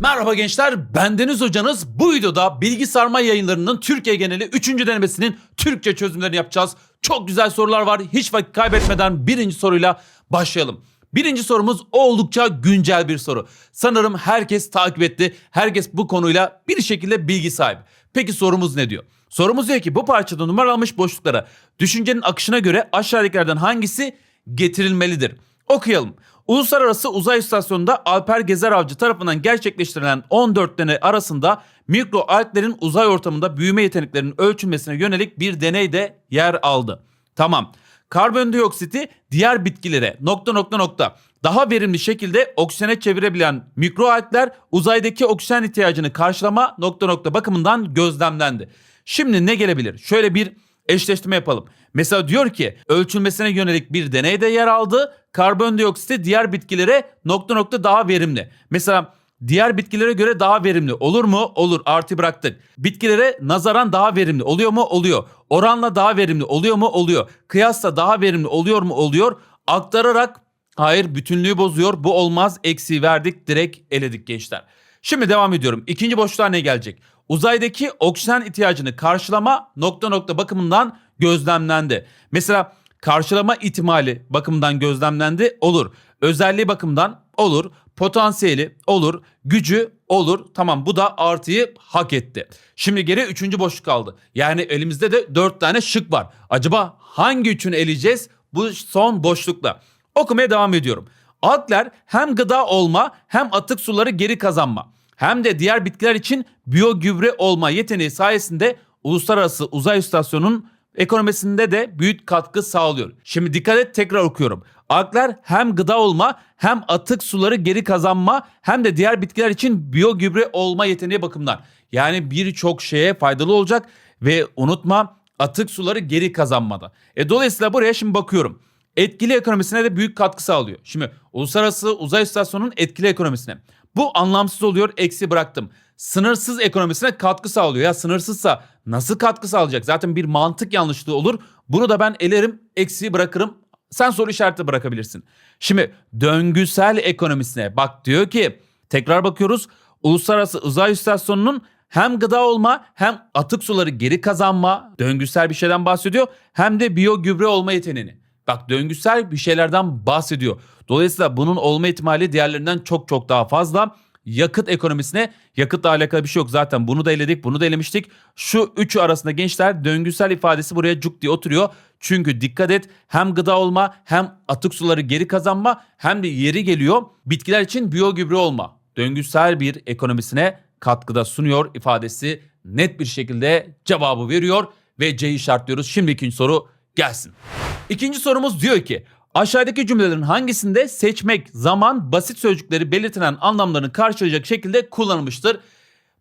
Merhaba gençler, bendeniz hocanız. Bu videoda bilgi sarma yayınlarının Türkiye geneli 3. denemesinin Türkçe çözümlerini yapacağız. Çok güzel sorular var. Hiç vakit kaybetmeden birinci soruyla başlayalım. Birinci sorumuz oldukça güncel bir soru. Sanırım herkes takip etti. Herkes bu konuyla bir şekilde bilgi sahibi. Peki sorumuz ne diyor? Sorumuz diyor ki bu parçada numaralanmış boşluklara düşüncenin akışına göre aşağıdakilerden hangisi getirilmelidir? Okuyalım. Uluslararası Uzay İstasyonu'nda Alper Gezer Avcı tarafından gerçekleştirilen 14 deney arasında mikroalglerin uzay ortamında büyüme yeteneklerinin ölçülmesine yönelik bir deney de yer aldı. Tamam. Karbondioksiti diğer bitkilere nokta nokta nokta daha verimli şekilde oksijene çevirebilen mikroalgler uzaydaki oksijen ihtiyacını karşılama nokta nokta bakımından gözlemlendi. Şimdi ne gelebilir? Şöyle bir eşleştirme yapalım. Mesela diyor ki ölçülmesine yönelik bir deneyde yer aldı. Karbondioksiti diğer bitkilere nokta nokta daha verimli. Mesela diğer bitkilere göre daha verimli olur mu? Olur. Artı bıraktık. Bitkilere nazaran daha verimli oluyor mu? Oluyor. Oranla daha verimli oluyor mu? Oluyor. Kıyasla daha verimli oluyor mu? Oluyor. Aktararak hayır bütünlüğü bozuyor. Bu olmaz. Eksiği verdik. Direkt eledik gençler. Şimdi devam ediyorum. İkinci boşluğa ne gelecek? Uzaydaki oksijen ihtiyacını karşılama nokta nokta bakımından gözlemlendi. Mesela karşılama ihtimali bakımından gözlemlendi olur. Özelliği bakımından olur. Potansiyeli olur. Gücü olur. Tamam bu da artıyı hak etti. Şimdi geri üçüncü boşluk kaldı. Yani elimizde de dört tane şık var. Acaba hangi üçünü eleyeceğiz bu son boşlukla? Okumaya devam ediyorum. Algler hem gıda olma hem atık suları geri kazanma hem de diğer bitkiler için biyogübre olma yeteneği sayesinde Uluslararası Uzay İstasyonu'nun ekonomisinde de büyük katkı sağlıyor. Şimdi dikkat et tekrar okuyorum. Algler hem gıda olma hem atık suları geri kazanma hem de diğer bitkiler için biyogübre olma yeteneği bakımından. Yani birçok şeye faydalı olacak ve unutma atık suları geri kazanmada. E dolayısıyla buraya şimdi bakıyorum. Etkili ekonomisine de büyük katkı sağlıyor. Şimdi Uluslararası Uzay İstasyonu'nun etkili ekonomisine. Bu anlamsız oluyor eksi bıraktım. Sınırsız ekonomisine katkı sağlıyor. Ya sınırsızsa nasıl katkı sağlayacak? Zaten bir mantık yanlışlığı olur. Bunu da ben elerim eksiği bırakırım. Sen soru işareti bırakabilirsin. Şimdi döngüsel ekonomisine bak diyor ki tekrar bakıyoruz. Uluslararası Uzay İstasyonu'nun hem gıda olma hem atık suları geri kazanma döngüsel bir şeyden bahsediyor. Hem de biyogübre olma yeteneğini. Bak döngüsel bir şeylerden bahsediyor. Dolayısıyla bunun olma ihtimali diğerlerinden çok çok daha fazla. Yakıt ekonomisine yakıtla alakalı bir şey yok zaten bunu da eledik bunu da elemiştik. Şu üçü arasında gençler döngüsel ifadesi buraya cuk diye oturuyor. Çünkü dikkat et hem gıda olma hem atık suları geri kazanma hem de yeri geliyor bitkiler için biyogübre olma. Döngüsel bir ekonomisine katkıda sunuyor ifadesi net bir şekilde cevabı veriyor ve C'yi işaretliyoruz. Şimdi ikinci soru gelsin. İkinci sorumuz diyor ki aşağıdaki cümlelerin hangisinde seçmek, zaman, basit sözcükleri belirtilen anlamlarını karşılayacak şekilde kullanılmıştır?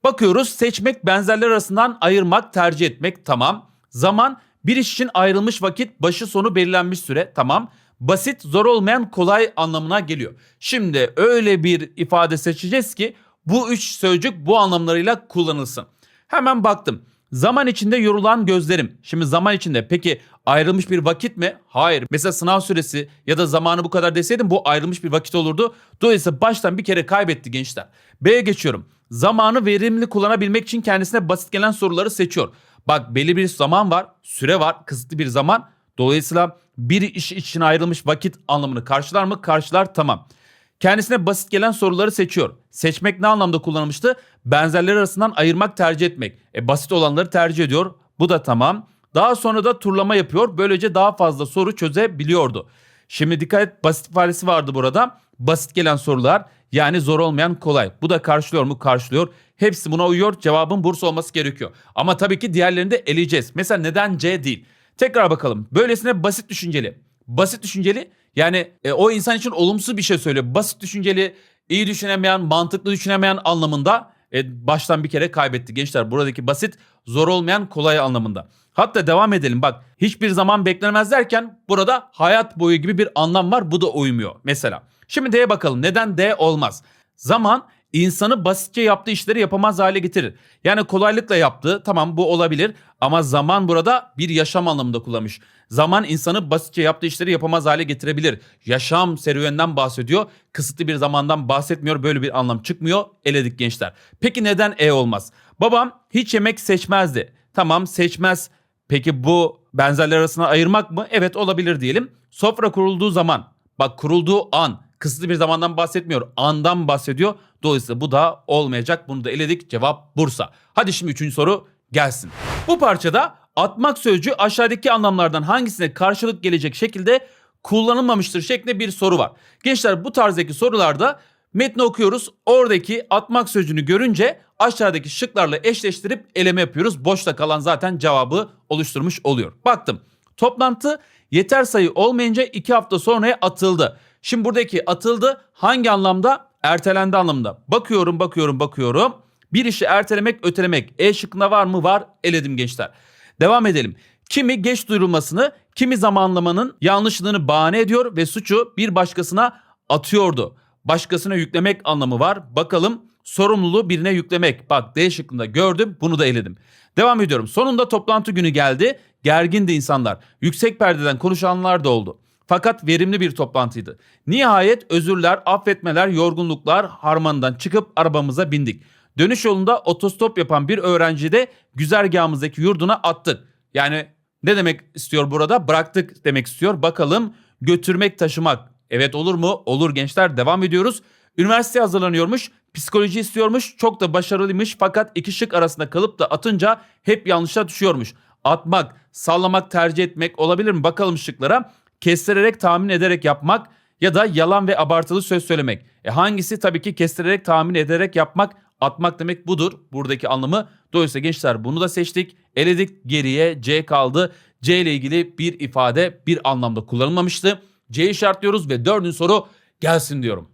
Bakıyoruz seçmek benzerler arasından ayırmak, tercih etmek tamam. Zaman bir iş için ayrılmış vakit, başı sonu belirlenmiş süre tamam. Basit, zor olmayan, kolay anlamına geliyor. Şimdi öyle bir ifade seçeceğiz ki bu üç sözcük bu anlamlarıyla kullanılsın. Hemen baktım. Zaman içinde yorulan gözlerim. Şimdi zaman içinde peki ayrılmış bir vakit mi? Hayır. Mesela sınav süresi ya da zamanı bu kadar deseydim bu ayrılmış bir vakit olurdu. Dolayısıyla baştan bir kere kaybetti gençler. B'ye geçiyorum. Zamanı verimli kullanabilmek için kendisine basit gelen soruları seçiyor. Bak belli bir zaman var, süre var, kısıtlı bir zaman. Dolayısıyla bir iş için ayrılmış vakit anlamını karşılar mı? Karşılar tamam. Kendisine basit gelen soruları seçiyor. Seçmek ne anlamda kullanılmıştı? Benzerleri arasından ayırmak, tercih etmek. E, basit olanları tercih ediyor. Bu da tamam. Daha sonra da turlama yapıyor. Böylece daha fazla soru çözebiliyordu. Şimdi dikkat et basit ifadesi vardı burada. Basit gelen sorular yani zor olmayan kolay. Bu da karşılıyor mu? Karşılıyor. Hepsi buna uyuyor. Cevabın burs olması gerekiyor. Ama tabii ki diğerlerini de eleyeceğiz. Mesela neden C değil? Tekrar bakalım. Böylesine basit düşünceli. Basit düşünceli yani e, o insan için olumsuz bir şey söylüyor. Basit düşünceli, iyi düşünemeyen, mantıklı düşünemeyen anlamında e, baştan bir kere kaybetti gençler. Buradaki basit, zor olmayan, kolay anlamında. Hatta devam edelim bak. Hiçbir zaman beklenemez derken burada hayat boyu gibi bir anlam var. Bu da uymuyor mesela. Şimdi D'ye bakalım. Neden D olmaz? Zaman insanı basitçe yaptığı işleri yapamaz hale getirir. Yani kolaylıkla yaptığı tamam bu olabilir ama zaman burada bir yaşam anlamında kullanmış. Zaman insanı basitçe yaptığı işleri yapamaz hale getirebilir. Yaşam serüveninden bahsediyor. Kısıtlı bir zamandan bahsetmiyor. Böyle bir anlam çıkmıyor. Eledik gençler. Peki neden E olmaz? Babam hiç yemek seçmezdi. Tamam seçmez. Peki bu benzerler arasına ayırmak mı? Evet olabilir diyelim. Sofra kurulduğu zaman, bak kurulduğu an, kısıtlı bir zamandan bahsetmiyor, andan bahsediyor. Dolayısıyla bu da olmayacak. Bunu da eledik. Cevap Bursa. Hadi şimdi üçüncü soru gelsin. Bu parçada atmak sözcüğü aşağıdaki anlamlardan hangisine karşılık gelecek şekilde kullanılmamıştır şeklinde bir soru var. Gençler bu tarzdaki sorularda metni okuyoruz. Oradaki atmak sözcüğünü görünce aşağıdaki şıklarla eşleştirip eleme yapıyoruz. Boşta kalan zaten cevabı oluşturmuş oluyor. Baktım. Toplantı yeter sayı olmayınca iki hafta sonraya atıldı. Şimdi buradaki atıldı hangi anlamda? Ertelendi anlamında. Bakıyorum, bakıyorum, bakıyorum. Bir işi ertelemek, ötelemek. E şıkkında var mı? Var. Eledim gençler. Devam edelim. Kimi geç duyurulmasını, kimi zamanlamanın yanlışlığını bahane ediyor ve suçu bir başkasına atıyordu. Başkasına yüklemek anlamı var. Bakalım sorumluluğu birine yüklemek. Bak D şıkkında gördüm bunu da eledim. Devam ediyorum. Sonunda toplantı günü geldi. Gergindi insanlar. Yüksek perdeden konuşanlar da oldu. Fakat verimli bir toplantıydı. Nihayet özürler, affetmeler, yorgunluklar harmanından çıkıp arabamıza bindik. Dönüş yolunda otostop yapan bir öğrenci de güzergahımızdaki yurduna attık. Yani ne demek istiyor burada? Bıraktık demek istiyor. Bakalım götürmek, taşımak. Evet olur mu? Olur gençler. Devam ediyoruz. Üniversiteye hazırlanıyormuş. Psikoloji istiyormuş. Çok da başarılıymış fakat iki şık arasında kalıp da atınca hep yanlışa düşüyormuş. Atmak, sallamak, tercih etmek olabilir mi? Bakalım şıklara. Kestirerek, tahmin ederek yapmak ya da yalan ve abartılı söz söylemek. E hangisi? Tabii ki kestirerek, tahmin ederek yapmak, atmak demek budur. Buradaki anlamı. Dolayısıyla gençler bunu da seçtik. Eledik. Geriye C kaldı. C ile ilgili bir ifade bir anlamda kullanılmamıştı. C'yi işaretliyoruz ve dördüncü soru gelsin diyorum.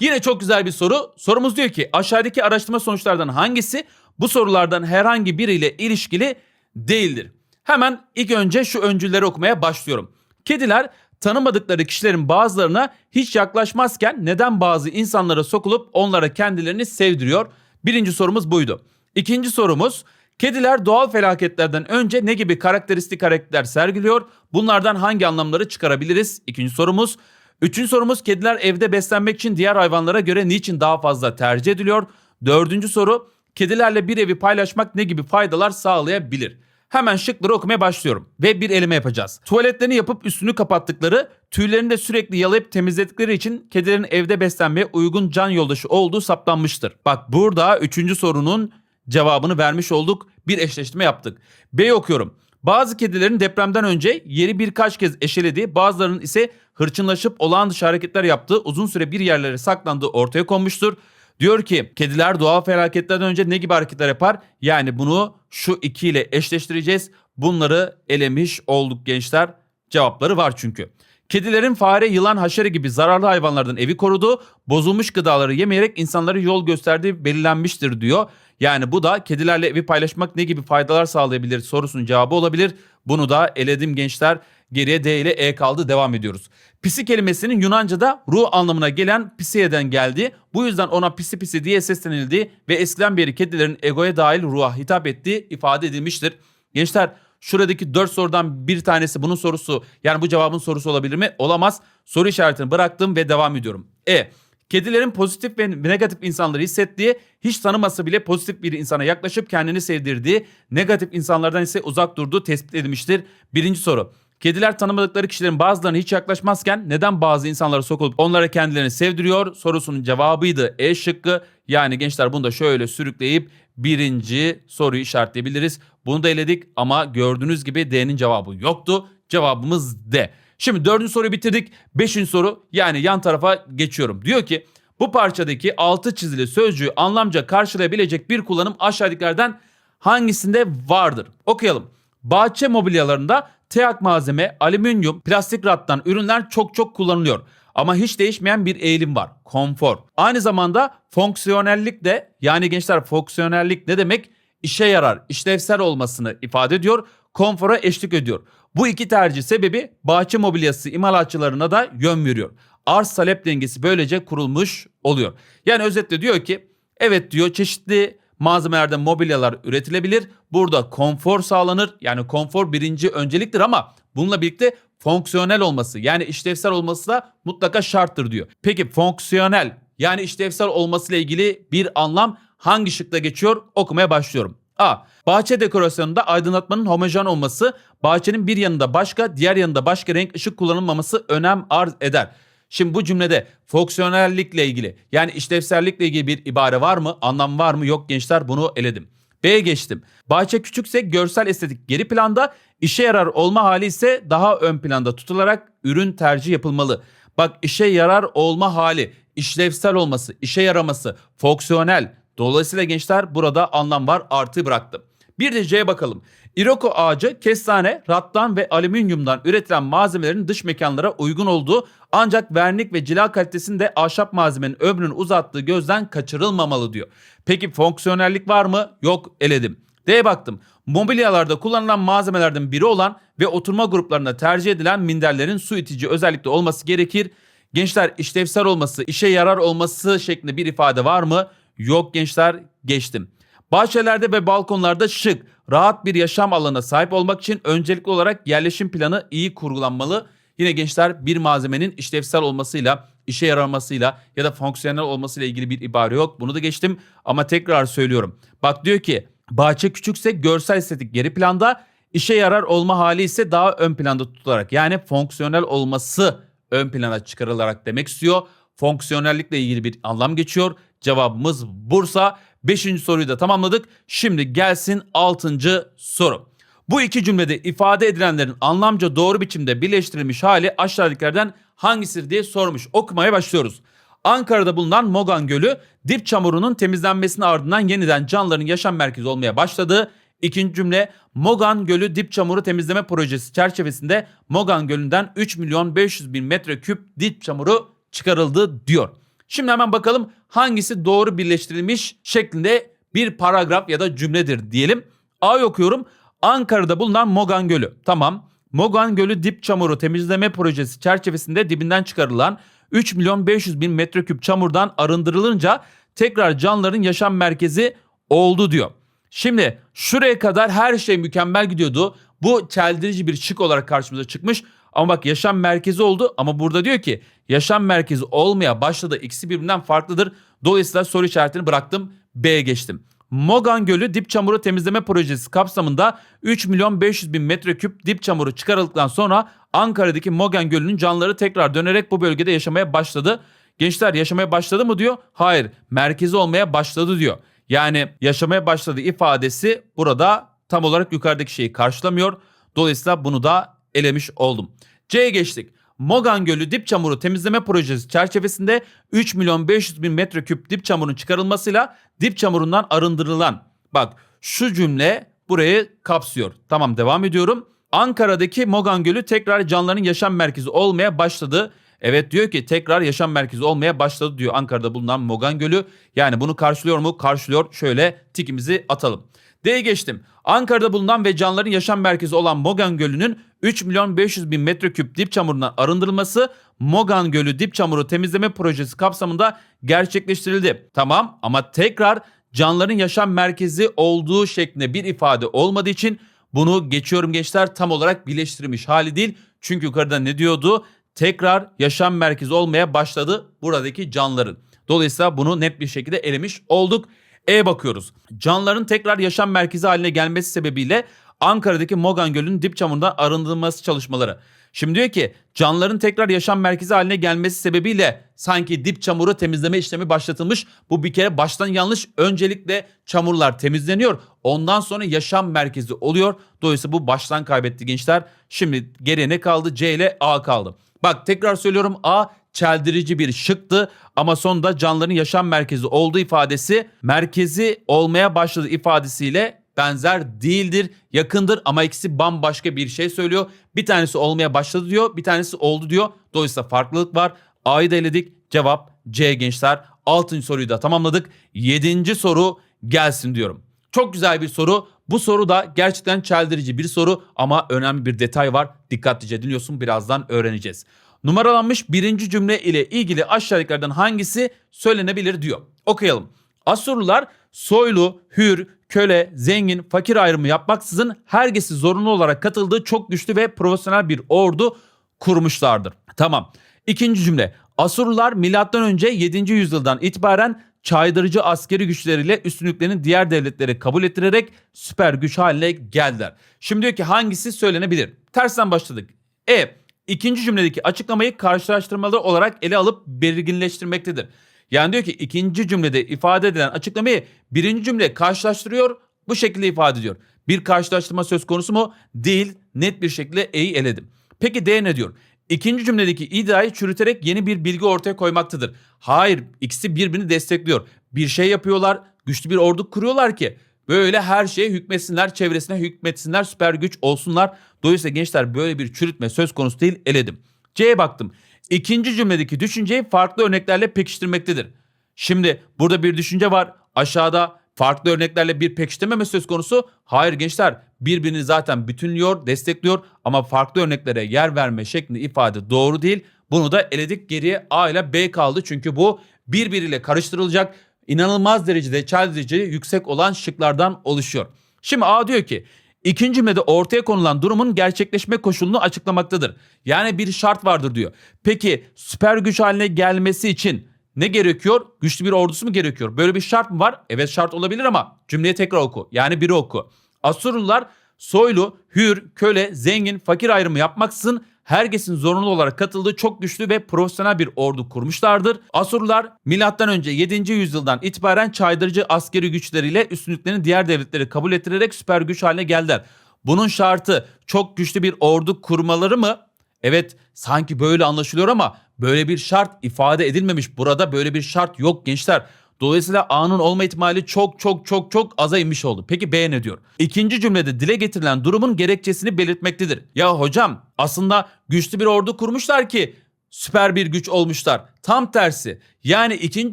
Yine çok güzel bir soru. Sorumuz diyor ki aşağıdaki araştırma sonuçlardan hangisi bu sorulardan herhangi biriyle ilişkili değildir? Hemen ilk önce şu öncülleri okumaya başlıyorum. Kediler tanımadıkları kişilerin bazılarına hiç yaklaşmazken neden bazı insanlara sokulup onlara kendilerini sevdiriyor? Birinci sorumuz buydu. İkinci sorumuz Kediler doğal felaketlerden önce ne gibi karakteristik hareketler sergiliyor? Bunlardan hangi anlamları çıkarabiliriz? İkinci sorumuz. Üçüncü sorumuz kediler evde beslenmek için diğer hayvanlara göre niçin daha fazla tercih ediliyor? Dördüncü soru kedilerle bir evi paylaşmak ne gibi faydalar sağlayabilir? Hemen şıkları okumaya başlıyorum ve bir eleme yapacağız. Tuvaletlerini yapıp üstünü kapattıkları, tüylerini de sürekli yalayıp temizledikleri için kedilerin evde beslenmeye uygun can yoldaşı olduğu saptanmıştır. Bak burada üçüncü sorunun cevabını vermiş olduk. Bir eşleştirme yaptık. B okuyorum. Bazı kedilerin depremden önce yeri birkaç kez eşelediği, bazılarının ise hırçınlaşıp olağan dışı hareketler yaptığı, uzun süre bir yerlere saklandığı ortaya konmuştur. Diyor ki kediler doğal felaketlerden önce ne gibi hareketler yapar? Yani bunu şu iki ile eşleştireceğiz. Bunları elemiş olduk gençler. Cevapları var çünkü. Kedilerin fare, yılan, haşere gibi zararlı hayvanlardan evi koruduğu, bozulmuş gıdaları yemeyerek insanlara yol gösterdiği belirlenmiştir diyor. Yani bu da kedilerle evi paylaşmak ne gibi faydalar sağlayabilir sorusunun cevabı olabilir. Bunu da eledim gençler. Geriye D ile E kaldı devam ediyoruz. Pisi kelimesinin Yunanca'da ruh anlamına gelen pisiye'den geldi. Bu yüzden ona pisi pisi diye seslenildi ve eskiden beri kedilerin egoya dahil ruha hitap ettiği ifade edilmiştir. Gençler şuradaki 4 sorudan bir tanesi bunun sorusu yani bu cevabın sorusu olabilir mi? Olamaz. Soru işaretini bıraktım ve devam ediyorum. E. Kedilerin pozitif ve negatif insanları hissettiği, hiç tanımasa bile pozitif bir insana yaklaşıp kendini sevdirdiği, negatif insanlardan ise uzak durduğu tespit edilmiştir. Birinci soru. Kediler tanımadıkları kişilerin bazılarına hiç yaklaşmazken neden bazı insanlara sokulup onlara kendilerini sevdiriyor sorusunun cevabıydı E şıkkı. Yani gençler bunu da şöyle sürükleyip birinci soruyu işaretleyebiliriz. Bunu da eledik ama gördüğünüz gibi D'nin cevabı yoktu. Cevabımız D. Şimdi dördüncü soruyu bitirdik. Beşinci soru yani yan tarafa geçiyorum. Diyor ki bu parçadaki altı çizili sözcüğü anlamca karşılayabilecek bir kullanım aşağıdakilerden hangisinde vardır? Okuyalım. Bahçe mobilyalarında teak malzeme, alüminyum, plastik rattan ürünler çok çok kullanılıyor. Ama hiç değişmeyen bir eğilim var. Konfor. Aynı zamanda fonksiyonellik de yani gençler fonksiyonellik ne demek? İşe yarar, işlevsel olmasını ifade ediyor. Konfora eşlik ediyor. Bu iki tercih sebebi bahçe mobilyası imalatçılarına da yön veriyor. arz talep dengesi böylece kurulmuş oluyor. Yani özetle diyor ki evet diyor çeşitli malzemelerden mobilyalar üretilebilir. Burada konfor sağlanır. Yani konfor birinci önceliktir ama bununla birlikte fonksiyonel olması yani işlevsel olması da mutlaka şarttır diyor. Peki fonksiyonel yani işlevsel olmasıyla ilgili bir anlam hangi şıkta geçiyor? Okumaya başlıyorum. A. Bahçe dekorasyonunda aydınlatmanın homojen olması, bahçenin bir yanında başka, diğer yanında başka renk ışık kullanılmaması önem arz eder. Şimdi bu cümlede fonksiyonellikle ilgili yani işlevsellikle ilgili bir ibare var mı? Anlam var mı? Yok gençler bunu eledim. B'ye geçtim. Bahçe küçükse görsel estetik geri planda, işe yarar olma hali ise daha ön planda tutularak ürün tercih yapılmalı. Bak işe yarar olma hali, işlevsel olması, işe yaraması, fonksiyonel. Dolayısıyla gençler burada anlam var artı bıraktım. Bir de C'ye bakalım. İroko ağacı kestane, rattan ve alüminyumdan üretilen malzemelerin dış mekanlara uygun olduğu ancak vernik ve cila kalitesinde ahşap malzemenin ömrünü uzattığı gözden kaçırılmamalı diyor. Peki fonksiyonellik var mı? Yok eledim. D'ye baktım. Mobilyalarda kullanılan malzemelerden biri olan ve oturma gruplarında tercih edilen minderlerin su itici özellikle olması gerekir. Gençler işlevsel olması, işe yarar olması şeklinde bir ifade var mı? Yok gençler geçtim. Bahçelerde ve balkonlarda şık, rahat bir yaşam alanına sahip olmak için öncelikli olarak yerleşim planı iyi kurgulanmalı. Yine gençler bir malzemenin işlevsel olmasıyla, işe yaramasıyla ya da fonksiyonel olmasıyla ilgili bir ibare yok. Bunu da geçtim ama tekrar söylüyorum. Bak diyor ki bahçe küçükse görsel estetik geri planda, işe yarar olma hali ise daha ön planda tutularak yani fonksiyonel olması ön plana çıkarılarak demek istiyor. Fonksiyonellikle ilgili bir anlam geçiyor. Cevabımız Bursa. Beşinci soruyu da tamamladık. Şimdi gelsin altıncı soru. Bu iki cümlede ifade edilenlerin anlamca doğru biçimde birleştirilmiş hali aşağıdakilerden hangisidir diye sormuş. Okumaya başlıyoruz. Ankara'da bulunan Mogan Gölü dip çamurunun temizlenmesinin ardından yeniden canlıların yaşam merkezi olmaya başladı. İkinci cümle Mogan Gölü dip çamuru temizleme projesi çerçevesinde Mogan Gölü'nden 3 milyon 500 bin metreküp dip çamuru çıkarıldı diyor. Şimdi hemen bakalım hangisi doğru birleştirilmiş şeklinde bir paragraf ya da cümledir diyelim. A'yı okuyorum. Ankara'da bulunan Mogan Gölü. Tamam. Mogan Gölü dip çamuru temizleme projesi çerçevesinde dibinden çıkarılan 3 milyon 500 bin metreküp çamurdan arındırılınca tekrar canlıların yaşam merkezi oldu diyor. Şimdi şuraya kadar her şey mükemmel gidiyordu. Bu çeldirici bir şık olarak karşımıza çıkmış. Ama bak yaşam merkezi oldu ama burada diyor ki yaşam merkezi olmaya başladı. İkisi birbirinden farklıdır. Dolayısıyla soru işaretini bıraktım. B'ye geçtim. Mogan Gölü dip çamuru temizleme projesi kapsamında 3 milyon 500 bin metreküp dip çamuru çıkarıldıktan sonra Ankara'daki Mogan Gölü'nün canlıları tekrar dönerek bu bölgede yaşamaya başladı. Gençler yaşamaya başladı mı diyor? Hayır merkezi olmaya başladı diyor. Yani yaşamaya başladı ifadesi burada tam olarak yukarıdaki şeyi karşılamıyor. Dolayısıyla bunu da elemiş oldum. C'ye geçtik. Mogan Gölü dip çamuru temizleme projesi çerçevesinde 3 milyon 500 bin metreküp dip çamurun çıkarılmasıyla dip çamurundan arındırılan bak şu cümle burayı kapsıyor. Tamam devam ediyorum. Ankara'daki Mogan Gölü tekrar canlıların yaşam merkezi olmaya başladı. Evet diyor ki tekrar yaşam merkezi olmaya başladı diyor Ankara'da bulunan Mogan Gölü. Yani bunu karşılıyor mu? Karşılıyor. Şöyle tikimizi atalım. D'ye geçtim. Ankara'da bulunan ve canlıların yaşam merkezi olan Mogan Gölü'nün 3 milyon 500 bin metreküp dip çamurundan arındırılması Mogan Gölü dip çamuru temizleme projesi kapsamında gerçekleştirildi. Tamam ama tekrar canlıların yaşam merkezi olduğu şeklinde bir ifade olmadığı için bunu geçiyorum gençler tam olarak birleştirilmiş hali değil. Çünkü yukarıda ne diyordu? Tekrar yaşam merkezi olmaya başladı buradaki canlıların. Dolayısıyla bunu net bir şekilde elemiş olduk. E bakıyoruz. Canlıların tekrar yaşam merkezi haline gelmesi sebebiyle Ankara'daki Mogan Gölü'nün dip çamurundan arındırılması çalışmaları. Şimdi diyor ki canlıların tekrar yaşam merkezi haline gelmesi sebebiyle sanki dip çamuru temizleme işlemi başlatılmış. Bu bir kere baştan yanlış. Öncelikle çamurlar temizleniyor. Ondan sonra yaşam merkezi oluyor. Dolayısıyla bu baştan kaybetti gençler. Şimdi geriye ne kaldı? C ile A kaldı. Bak tekrar söylüyorum A çeldirici bir şıktı ama sonunda canlıların yaşam merkezi olduğu ifadesi merkezi olmaya başladı ifadesiyle benzer değildir, yakındır ama ikisi bambaşka bir şey söylüyor. Bir tanesi olmaya başladı diyor, bir tanesi oldu diyor. Dolayısıyla farklılık var. A'yı da eledik. Cevap C gençler. 6. soruyu da tamamladık. 7. soru gelsin diyorum. Çok güzel bir soru. Bu soru da gerçekten çeldirici bir soru ama önemli bir detay var. Dikkatlice dinliyorsun birazdan öğreneceğiz. Numaralanmış birinci cümle ile ilgili aşağıdakilerden hangisi söylenebilir diyor. Okuyalım. Asurlular soylu, hür, köle, zengin, fakir ayrımı yapmaksızın herkesi zorunlu olarak katıldığı çok güçlü ve profesyonel bir ordu kurmuşlardır. Tamam. İkinci cümle. Asurlular M.Ö. 7. yüzyıldan itibaren caydırıcı askeri güçleriyle üstünlüklerini diğer devletlere kabul ettirerek süper güç haline geldiler. Şimdi diyor ki hangisi söylenebilir? Tersten başladık. E. ikinci cümledeki açıklamayı karşılaştırmalı olarak ele alıp belirginleştirmektedir. Yani diyor ki ikinci cümlede ifade edilen açıklamayı birinci cümle karşılaştırıyor bu şekilde ifade ediyor. Bir karşılaştırma söz konusu mu? Değil. Net bir şekilde E'yi eledim. Peki D ne diyor? İkinci cümledeki iddiayı çürüterek yeni bir bilgi ortaya koymaktadır. Hayır, ikisi birbirini destekliyor. Bir şey yapıyorlar, güçlü bir ordu kuruyorlar ki böyle her şeye hükmetsinler, çevresine hükmetsinler, süper güç olsunlar. Dolayısıyla gençler böyle bir çürütme söz konusu değil, eledim. C'ye baktım. İkinci cümledeki düşünceyi farklı örneklerle pekiştirmektedir. Şimdi burada bir düşünce var. Aşağıda farklı örneklerle bir pekiştirmeme söz konusu. Hayır gençler birbirini zaten bütünlüyor, destekliyor ama farklı örneklere yer verme şeklinde ifade doğru değil. Bunu da eledik geriye A ile B kaldı çünkü bu birbiriyle karıştırılacak inanılmaz derecede çeldirici yüksek olan şıklardan oluşuyor. Şimdi A diyor ki İkinci cümlede ortaya konulan durumun gerçekleşme koşulunu açıklamaktadır. Yani bir şart vardır diyor. Peki süper güç haline gelmesi için ne gerekiyor? Güçlü bir ordusu mu gerekiyor? Böyle bir şart mı var? Evet şart olabilir ama cümleyi tekrar oku. Yani biri oku. Asurlular soylu, hür, köle, zengin, fakir ayrımı yapmaksızın herkesin zorunlu olarak katıldığı çok güçlü ve profesyonel bir ordu kurmuşlardır. Asurlular M.Ö. 7. yüzyıldan itibaren caydırıcı askeri güçleriyle üstünlüklerini diğer devletleri kabul ettirerek süper güç haline geldiler. Bunun şartı çok güçlü bir ordu kurmaları mı? Evet sanki böyle anlaşılıyor ama böyle bir şart ifade edilmemiş. Burada böyle bir şart yok gençler. Dolayısıyla A'nın olma ihtimali çok çok çok çok aza inmiş oldu. Peki B ne diyor? İkinci cümlede dile getirilen durumun gerekçesini belirtmektedir. Ya hocam aslında güçlü bir ordu kurmuşlar ki süper bir güç olmuşlar. Tam tersi. Yani ikinci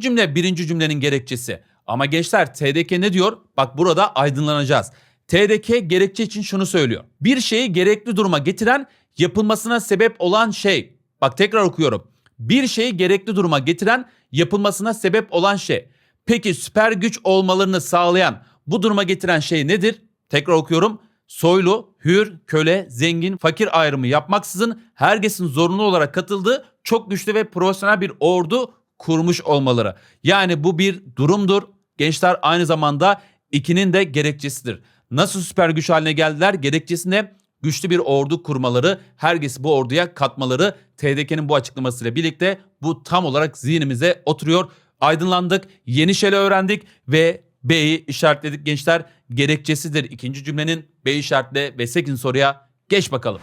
cümle birinci cümlenin gerekçesi. Ama gençler TDK ne diyor? Bak burada aydınlanacağız. TDK gerekçe için şunu söylüyor. Bir şeyi gerekli duruma getiren yapılmasına sebep olan şey. Bak tekrar okuyorum. Bir şeyi gerekli duruma getiren yapılmasına sebep olan şey. Peki süper güç olmalarını sağlayan bu duruma getiren şey nedir? Tekrar okuyorum. Soylu, hür, köle, zengin, fakir ayrımı yapmaksızın herkesin zorunlu olarak katıldığı çok güçlü ve profesyonel bir ordu kurmuş olmaları. Yani bu bir durumdur. Gençler aynı zamanda ikinin de gerekçesidir. Nasıl süper güç haline geldiler? Gerekçesinde güçlü bir ordu kurmaları, herkesi bu orduya katmaları TDK'nin bu açıklamasıyla birlikte bu tam olarak zihnimize oturuyor. Aydınlandık, yeni şeyler öğrendik ve B'yi işaretledik gençler. Gerekçesidir ikinci cümlenin B işaretle ve 8. soruya geç bakalım.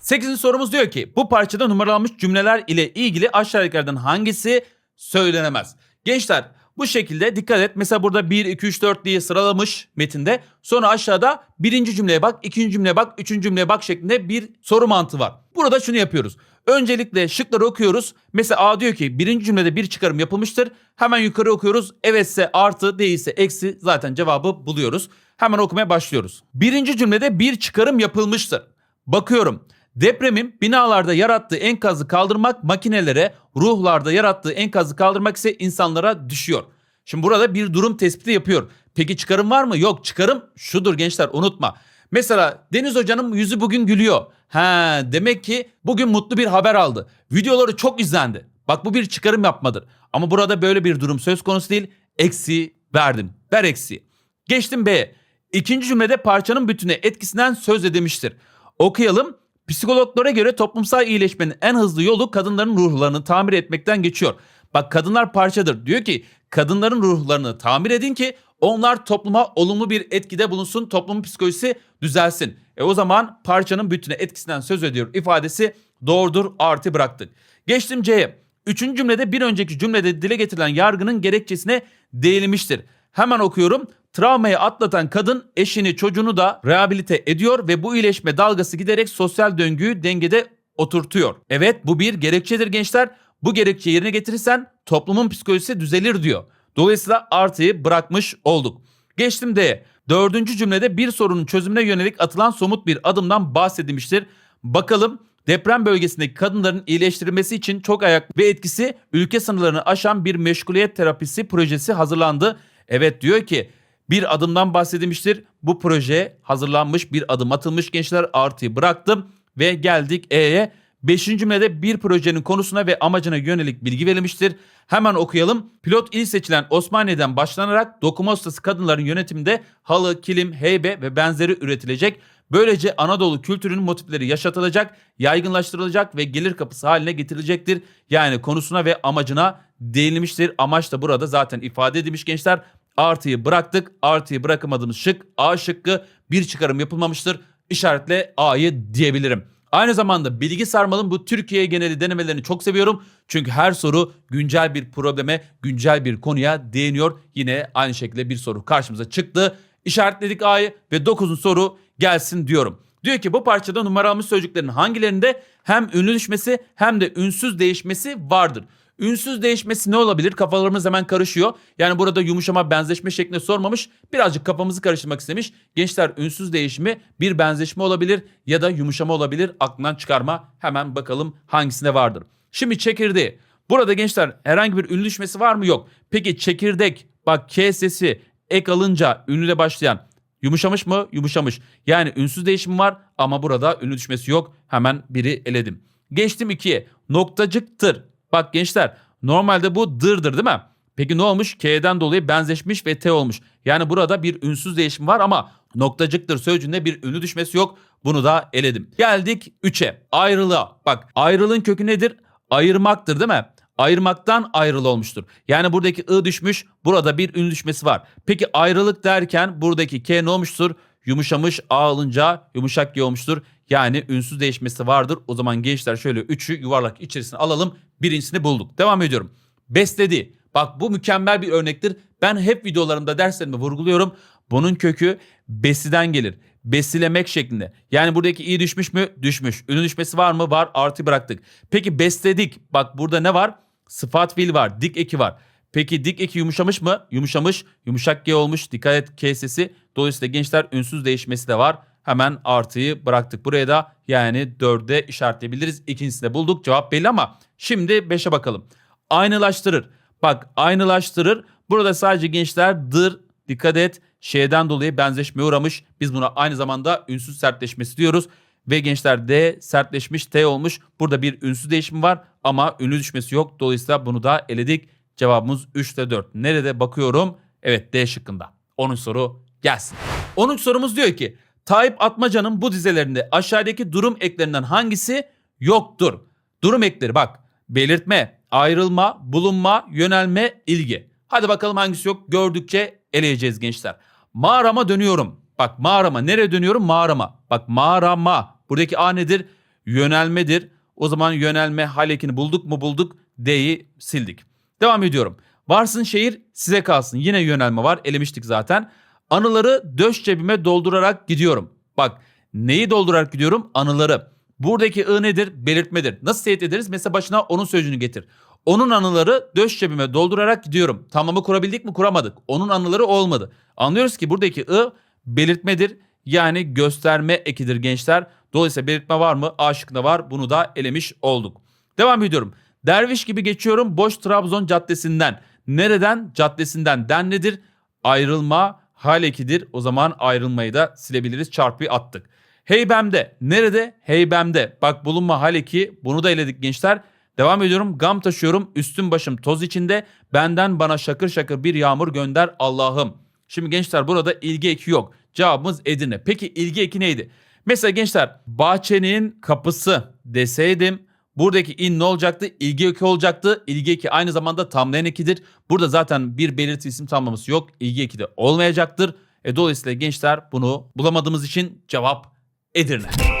8. sorumuz diyor ki bu parçada numaralanmış cümleler ile ilgili aşağıdakilerden hangisi söylenemez? Gençler bu şekilde dikkat et. Mesela burada 1, 2, 3, 4 diye sıralamış metinde. Sonra aşağıda birinci cümleye bak, ikinci cümleye bak, üçüncü cümleye bak şeklinde bir soru mantığı var. Burada şunu yapıyoruz. Öncelikle şıkları okuyoruz. Mesela A diyor ki birinci cümlede bir çıkarım yapılmıştır. Hemen yukarı okuyoruz. Evetse artı değilse eksi zaten cevabı buluyoruz. Hemen okumaya başlıyoruz. Birinci cümlede bir çıkarım yapılmıştır. Bakıyorum. Depremin binalarda yarattığı enkazı kaldırmak makinelere, ruhlarda yarattığı enkazı kaldırmak ise insanlara düşüyor. Şimdi burada bir durum tespiti yapıyor. Peki çıkarım var mı? Yok çıkarım şudur gençler unutma. Mesela Deniz Hoca'nın yüzü bugün gülüyor. Ha demek ki bugün mutlu bir haber aldı. Videoları çok izlendi. Bak bu bir çıkarım yapmadır. Ama burada böyle bir durum söz konusu değil. Eksi verdim. Ver eksi. Geçtim B'ye. İkinci cümlede parçanın bütüne etkisinden söz edilmiştir. Okuyalım. Psikologlara göre toplumsal iyileşmenin en hızlı yolu kadınların ruhlarını tamir etmekten geçiyor. Bak kadınlar parçadır. Diyor ki kadınların ruhlarını tamir edin ki onlar topluma olumlu bir etkide bulunsun. Toplumun psikolojisi düzelsin. E o zaman parçanın bütüne etkisinden söz ediyor ifadesi doğrudur artı bıraktık. Geçtim C'ye. Üçüncü cümlede bir önceki cümlede dile getirilen yargının gerekçesine değinilmiştir. Hemen okuyorum. Travmayı atlatan kadın eşini çocuğunu da rehabilite ediyor ve bu iyileşme dalgası giderek sosyal döngüyü dengede oturtuyor. Evet bu bir gerekçedir gençler. Bu gerekçeyi yerine getirirsen toplumun psikolojisi düzelir diyor. Dolayısıyla artıyı bırakmış olduk. Geçtim D'ye. Dördüncü cümlede bir sorunun çözümüne yönelik atılan somut bir adımdan bahsedilmiştir. Bakalım deprem bölgesindeki kadınların iyileştirilmesi için çok ayak ve etkisi ülke sınırlarını aşan bir meşguliyet terapisi projesi hazırlandı. Evet diyor ki bir adımdan bahsedilmiştir. Bu proje hazırlanmış bir adım atılmış gençler artıyı bıraktım ve geldik E'ye. Beşinci cümlede bir projenin konusuna ve amacına yönelik bilgi verilmiştir. Hemen okuyalım. Pilot il seçilen Osmaniye'den başlanarak dokuma ustası kadınların yönetiminde halı, kilim, heybe ve benzeri üretilecek. Böylece Anadolu kültürünün motifleri yaşatılacak, yaygınlaştırılacak ve gelir kapısı haline getirilecektir. Yani konusuna ve amacına değinilmiştir. Amaç da burada zaten ifade edilmiş gençler. Artıyı bıraktık. Artıyı bırakamadığımız şık A şıkkı bir çıkarım yapılmamıştır. İşaretle A'yı diyebilirim. Aynı zamanda bilgi sarmalın bu Türkiye geneli denemelerini çok seviyorum. Çünkü her soru güncel bir probleme, güncel bir konuya değiniyor. Yine aynı şekilde bir soru karşımıza çıktı. İşaretledik A'yı ve 9. soru gelsin diyorum. Diyor ki bu parçada numaralanmış sözcüklerin hangilerinde hem ünlü düşmesi hem de ünsüz değişmesi vardır. Ünsüz değişmesi ne olabilir? Kafalarımız hemen karışıyor. Yani burada yumuşama benzeşme şeklinde sormamış. Birazcık kafamızı karıştırmak istemiş. Gençler ünsüz değişimi bir benzeşme olabilir ya da yumuşama olabilir. Aklından çıkarma. Hemen bakalım hangisinde vardır. Şimdi çekirdeği. Burada gençler herhangi bir ünlü düşmesi var mı? Yok. Peki çekirdek bak K sesi ek alınca ünlüyle başlayan yumuşamış mı? Yumuşamış. Yani ünsüz değişimi var ama burada ünlü düşmesi yok. Hemen biri eledim. Geçtim ikiye. Noktacıktır. Bak gençler normalde bu dırdır değil mi? Peki ne olmuş? K'den dolayı benzeşmiş ve T olmuş. Yani burada bir ünsüz değişim var ama noktacıktır sözcüğünde bir ünlü düşmesi yok. Bunu da eledim. Geldik 3'e. Ayrılığa. Bak ayrılığın kökü nedir? Ayırmaktır değil mi? Ayırmaktan ayrıl olmuştur. Yani buradaki ı düşmüş, burada bir ünlü düşmesi var. Peki ayrılık derken buradaki k ne olmuştur? Yumuşamış a alınca yumuşak g olmuştur. Yani ünsüz değişmesi vardır. O zaman gençler şöyle 3'ü yuvarlak içerisine alalım. Birincisini bulduk. Devam ediyorum. Besledi. Bak bu mükemmel bir örnektir. Ben hep videolarımda derslerimde vurguluyorum. Bunun kökü besiden gelir. Besilemek şeklinde. Yani buradaki i düşmüş mü? Düşmüş. Ünlü düşmesi var mı? Var. Artı bıraktık. Peki besledik. Bak burada ne var? Sıfat fiil var. Dik eki var. Peki dik eki yumuşamış mı? Yumuşamış. Yumuşak G olmuş. Dikkat et K sesi. Dolayısıyla gençler ünsüz değişmesi de var. Hemen artıyı bıraktık. Buraya da yani 4'e işaretleyebiliriz. İkincisini de bulduk. Cevap belli ama şimdi 5'e bakalım. Aynılaştırır. Bak aynılaştırır. Burada sadece gençler dır dikkat et şeyden dolayı benzeşmeye uğramış. Biz buna aynı zamanda ünsüz sertleşmesi diyoruz. Ve gençler D sertleşmiş T olmuş. Burada bir ünsüz değişimi var ama ünlü düşmesi yok. Dolayısıyla bunu da eledik. Cevabımız 3'te 4. Nerede bakıyorum? Evet D şıkkında. 10. soru gelsin. 10. sorumuz diyor ki Tayyip Atmaca'nın bu dizelerinde aşağıdaki durum eklerinden hangisi yoktur? Durum ekleri bak belirtme, ayrılma, bulunma, yönelme, ilgi. Hadi bakalım hangisi yok gördükçe eleyeceğiz gençler. Mağarama dönüyorum. Bak mağarama nereye dönüyorum? Mağarama. Bak mağarama. Buradaki A nedir? Yönelmedir. O zaman yönelme halekini bulduk mu bulduk. D'yi sildik. Devam ediyorum. Varsın şehir size kalsın. Yine yönelme var. Elemiştik zaten. Anıları döş cebime doldurarak gidiyorum. Bak neyi doldurarak gidiyorum? Anıları. Buradaki ı nedir? Belirtmedir. Nasıl teyit ederiz? Mesela başına onun sözcüğünü getir. Onun anıları döş cebime doldurarak gidiyorum. Tamamı kurabildik mi? Kuramadık. Onun anıları olmadı. Anlıyoruz ki buradaki ı belirtmedir. Yani gösterme ekidir gençler. Dolayısıyla belirtme var mı? A şıkkında var. Bunu da elemiş olduk. Devam ediyorum. Derviş gibi geçiyorum boş Trabzon caddesinden. Nereden? Caddesinden. Den nedir? Ayrılma hal ekidir. O zaman ayrılmayı da silebiliriz. Çarpıyı attık. Heybemde. Nerede? Heybemde. Bak bulunma hal eki. Bunu da eledik gençler. Devam ediyorum. Gam taşıyorum. Üstüm başım toz içinde. Benden bana şakır şakır bir yağmur gönder Allah'ım. Şimdi gençler burada ilgi eki yok. Cevabımız Edirne. Peki ilgi eki neydi? Mesela gençler bahçenin kapısı deseydim buradaki in ne olacaktı? İlgi eki olacaktı. İlgi eki aynı zamanda tamlayan ekidir. Burada zaten bir belirti isim tamlaması yok. İlgi eki de olmayacaktır. E, dolayısıyla gençler bunu bulamadığımız için cevap Edirne.